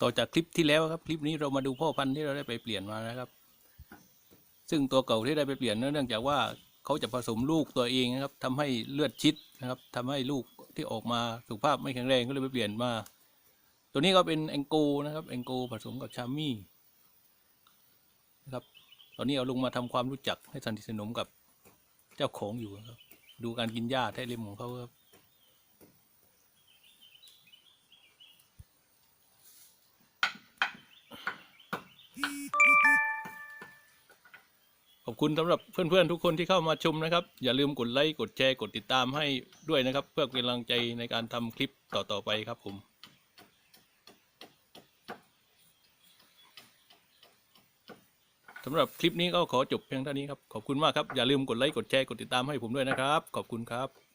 ต่อจากคลิปที่แล้วครับ คลิปนี้เรามาดูพ่อพันธุ์ที่เราได้ไปเปลี่ยนมานะครับ ซึ่งตัวเก่าที่ได้ไปเปลี่ยนเนื่องจากว่าเขาจะผสมลูกตัวเองนะครับทำให้เลือดชิดนะครับทำให้ลูกที่ออกมาสุขภาพไม่แข็งแรงก็เลยไปเปลี่ยนมา ตัวนี้ก็เป็นแองโกนะครับแองโกผสมกับชามี่นะครับ ตอนนี้เอาลงมาทำความรู้จักให้สนิทสนมกับเจ้าของอยู่ครับ ดูการกินหญ้าแท้เล็มของเขาครับ ขอบคุณสำหรับเพื่อนๆทุกคนที่เข้ามาชมนะครับ อย่าลืมกดไลค์กดแชร์กดติดตามให้ด้วยนะครับ เพื่อเป็นกำลังใจในการทำคลิปต่อๆไปครับผมสำหรับคลิปนี้ก็ขอจบเพียงเท่านี้ครับ ขอบคุณมากครับ อย่าลืมกดไลค์กดแชร์กดติดตามให้ผมด้วยนะครับ ขอบคุณครับ